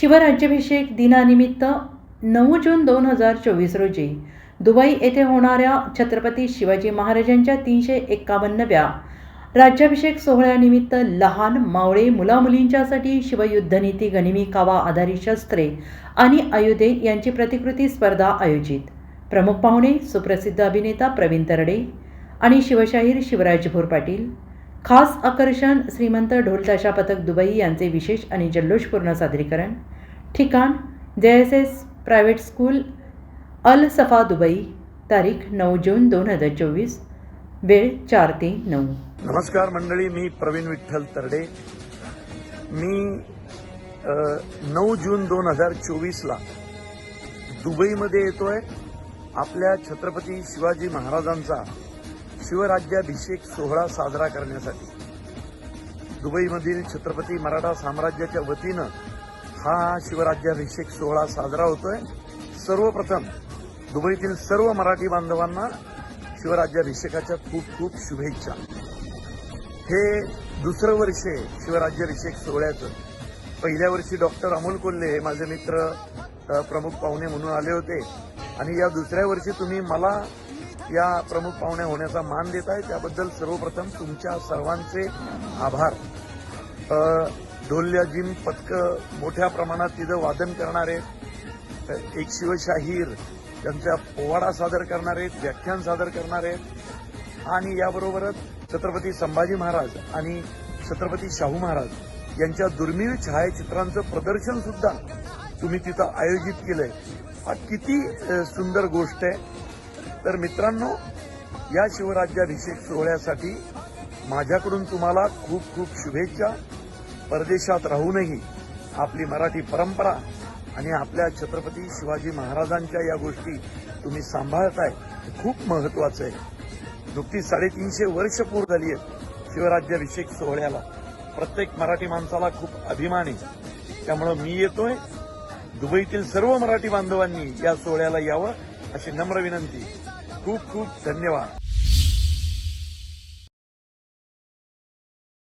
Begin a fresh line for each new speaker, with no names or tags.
शिवराज्याभिषेक दिनानिमित्त नऊ जून दोन हजार चोवीस रोजी दुबई येथे होणाऱ्या छत्रपती शिवाजी महाराजांच्या तीनशे एक्कावन्नव्या राज्याभिषेक सोहळ्यानिमित्त लहान मावळे मुलामुलींच्यासाठी शिवयुद्धनीती गणिमिकावा कावा आधारित शस्त्रे आणि आयुधे यांची प्रतिकृती स्पर्धा आयोजित. प्रमुख पाहुणे सुप्रसिद्ध अभिनेता प्रवीण तरडे आणि शिवशाहीर शिवराज भोर पाटील. खास आकर्षण श्रीमंत ढोलताशा पथक दुबई यांचे विशेष आणि जल्लोषपूर्ण सादरीकरण. ठिकाण J S S private school Al Safa Dubai तारीख नऊ जून दोन हजार चोवीस वेळ चार ते नऊ.
नमस्कार मंडळी मी प्रवीण विठ्ठल तरडे. मी नऊ जून दोन हजार चोवीसला दुबईमध्ये येतोय. आपल्या छत्रपती शिवाजी महाराजांचा शिवराज्याभिषेक सोहळा साजरा करण्यासाठी. दुबईमधील छत्रपती मराठा साम्राज्याच्या वतीनं हा शिवराज्याभिषेक सोहळा साजरा होतोय. सर्वप्रथम दुबईतील सर्व मराठी बांधवांना शिवराज्याभिषेकाच्या खूप खूप शुभेच्छा. हे दुसरं वर्ष आहे शिवराज्याभिषेक सोहळ्याचं. पहिल्या वर्षी डॉक्टर अमोल कोल्हे हे माझे मित्र प्रमुख पाहुणे म्हणून आले होते. आणि या दुसऱ्या वर्षी तुम्ही मला या प्रमुख पाहुण्या होण्याचा मान देत आहे त्याबद्दल सर्वप्रथम तुमच्या सर्वांचे आभार. ढोलल्या जिम पथकं मोठ्या प्रमाणात तिथं वादन करणार आहेत एक शिवशाहीर त्यांचा पोवाडा सादर करणारे व्याख्यान सादर करणारे आणि याबरोबरच छत्रपती संभाजी महाराज आणि छत्रपती शाहू महाराज यांच्या दुर्मिळ छायाचित्रांचं प्रदर्शन सुद्धा तुम्ही तिथं आयोजित केलंय. हा किती सुंदर गोष्ट आहे. तर मित्रांनो या शिवराज्याभिषेक सोहळ्यासाठी माझ्याकडून तुम्हाला खूप खूप शुभेच्छा. परदेशात राहूनही आपली मराठी परंपरा आणि आपल्या छत्रपती शिवाजी महाराजांच्या या गोष्टी तुम्ही सांभाळताय हे खूप महत्वाचं आहे. नुकतीच साडेतीनशे वर्ष पूर्ण झाली आहेत शिवराज्याभिषेक सोहळ्याला. प्रत्येक मराठी माणसाला खूप अभिमान आहे. त्यामुळं मी येतोय. दुबईतील सर्व मराठी बांधवांनी या सोहळ्याला यावं अशी नम्र विनंती. खूप खूप धन्यवाद.